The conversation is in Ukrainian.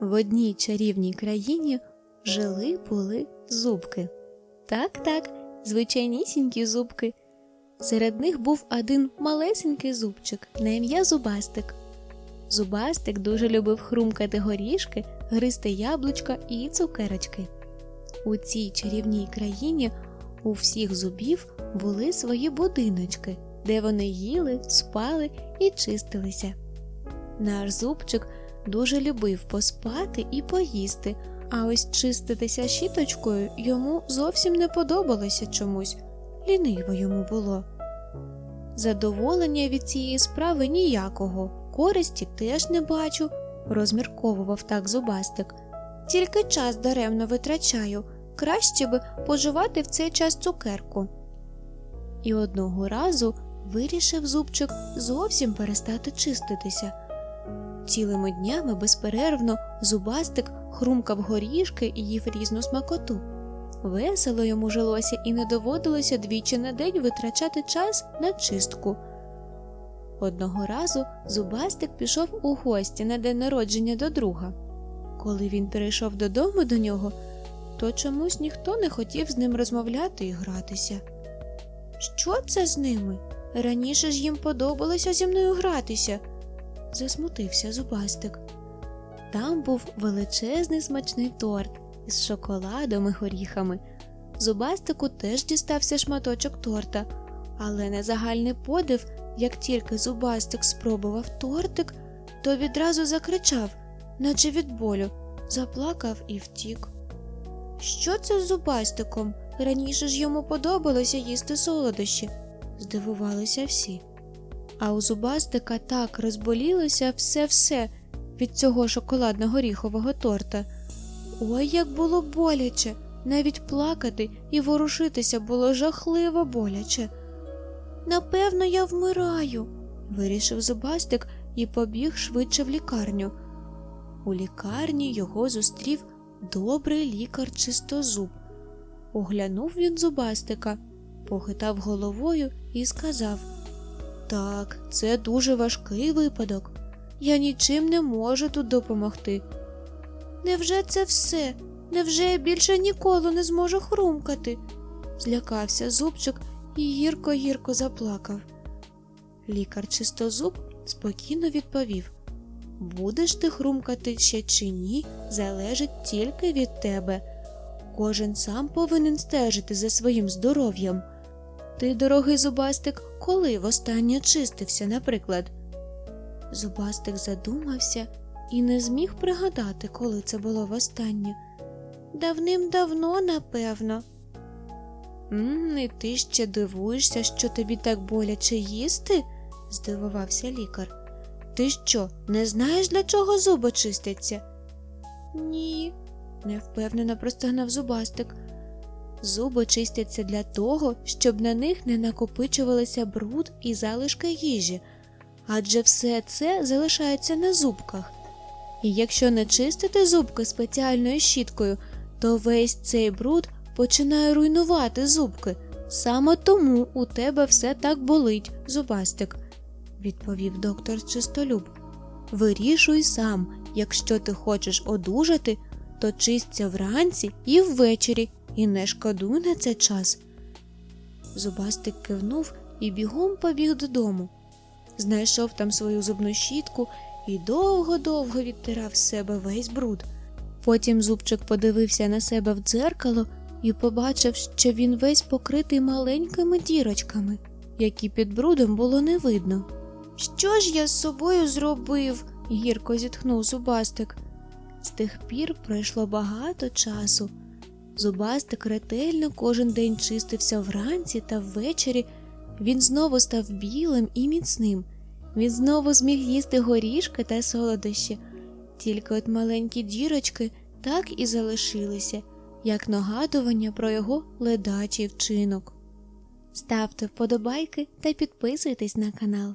В одній чарівній країні жили були зубки. Так, так, звичайнісінькі зубки. Серед них був один малесенький зубчик на ім'я Зубастик. Зубастик дуже любив хрумкати горішки, гризти яблучка і цукерочки. У цій чарівній країні у всіх зубів були свої будиночки, де вони їли, спали і чистилися. Наш зубчик дуже любив поспати і поїсти, а ось чиститися щіточкою йому зовсім не подобалося чомусь, ліниво йому було. Задоволення від цієї справи ніякого, користі теж не бачу, розмірковував так зубастик. Тільки час даремно витрачаю, краще би поживати в цей час цукерку. І одного разу вирішив зубчик зовсім перестати чиститися. Цілими днями безперервно зубастик хрумкав горішки і їв різну смакоту. Весело йому жилося і не доводилося двічі на день витрачати час на чистку. Одного разу зубастик пішов у гості на день народження до друга. Коли він перейшов додому до нього, то чомусь ніхто не хотів з ним розмовляти і гратися. Що це з ними? Раніше ж їм подобалося зі мною гратися, засмутився зубастик. Там був величезний смачний торт із шоколадом і горіхами. Зубастику теж дістався шматочок торта, але на загальний подив, як тільки зубастик спробував тортик, то відразу закричав, наче від болю, заплакав і втік. Що це з зубастиком? Раніше ж йому подобалося їсти солодощі, здивувалися всі. А у зубастика так розболілося все-все від цього шоколадно-горіхового торта. Ой, як було боляче, навіть плакати і ворушитися було жахливо боляче. Напевно, я вмираю, вирішив зубастик і побіг швидше в лікарню. У лікарні його зустрів добрий лікар чистозуб. Оглянув він зубастика, похитав головою і сказав Так, це дуже важкий випадок. Я нічим не можу тут допомогти. Невже це все? Невже я більше ніколи не зможу хрумкати? злякався зубчик і гірко-гірко заплакав. Лікар чистозуб спокійно відповів Будеш ти хрумкати ще чи ні, залежить тільки від тебе. Кожен сам повинен стежити за своїм здоров'ям. Ти, дорогий зубастик, коли востаннє чистився, наприклад? Зубастик задумався і не зміг пригадати, коли це було востаннє. Давним-давно, напевно. «М, І ти ще дивуєшся, що тобі так боляче їсти? здивувався лікар. Ти що, не знаєш, для чого зуби чистяться? Ні, невпевнено простогнав зубастик. Зуби чистяться для того, щоб на них не накопичувалися бруд і залишки їжі, адже все це залишається на зубках. І якщо не чистити зубки спеціальною щіткою, то весь цей бруд починає руйнувати зубки. Саме тому у тебе все так болить, зубастик, відповів доктор Чистолюб. Вирішуй сам, якщо ти хочеш одужати, то чисться вранці і ввечері, і не шкодуй на це час. Зубастик кивнув і бігом побіг додому. Знайшов там свою зубну щітку і довго-довго відтирав з себе весь бруд. Потім зубчик подивився на себе в дзеркало і побачив, що він весь покритий маленькими дірочками, які під брудом було не видно. Що ж я з собою зробив? гірко зітхнув зубастик. З тих пір пройшло багато часу. Зубастик ретельно кожен день чистився вранці та ввечері. Він знову став білим і міцним. Він знову зміг їсти горішки та солодощі, тільки от маленькі дірочки так і залишилися, як нагадування про його ледачий вчинок. Ставте вподобайки та підписуйтесь на канал.